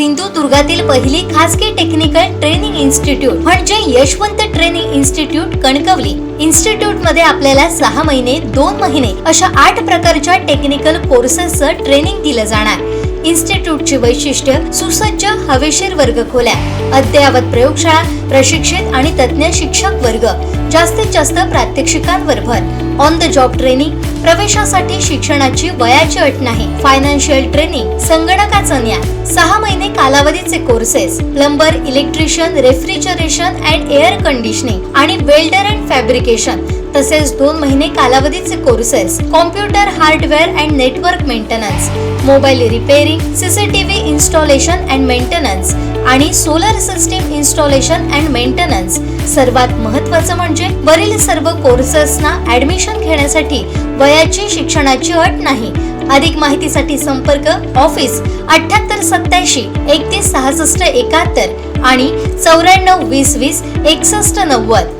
सिंधुदुर्गातील पहिली खासगी technical training institute म्हणजे यशवंत ट्रेनिंग इन्स्टिट्यूट कणकवली. इन्स्टिट्यूटमध्ये आपल्याला सहा महिने दोन महिने अशा आठ प्रकारच्या टेक्निकल कोर्सेसचं ट्रेनिंग दिलं जाणार. इन्स्टिट्यूटची वैशिष्ट्य सुसज्ज हवेशीर वर्ग खोल्या अद्ययावत प्रयोगशाळा प्रशिक्षित आणि तज्ज्ञ शिक्षक वर्ग जास्तीत जास्त प्रात्यक्षिकांवर भर. ऑन द जॉब ट्रेनिंग प्रवेशासाठी शिक्षणाची वयाची अट नाही. फायनान्शियल ट्रेनिंग संगणकाचं ज्ञान. सहा महिने कालावधीचे courses plumber electrician refrigeration and air conditioning आणि वेल्डर अँड फॅब्रिकेशन तसेच दोन महिने कालावधीचे courses computer hardware and network maintenance mobile repairing CCTV installation and maintenance आणि solar system installation and maintenance सर्वात महत्त्वाचं म्हणजे वरील सर्व कोर्सेसना ऍडमिशन घेण्यासाठी वयाची शिक्षणाची अट नाही. अधिक माहितीसाठी संपर्क ऑफिस अठ्याहत्तर सत्याऐंशी एकतीस सहासष्ट एकाहत्तर आणि चौऱ्याण्णव वीस वीस एकसष्ट नव्वद.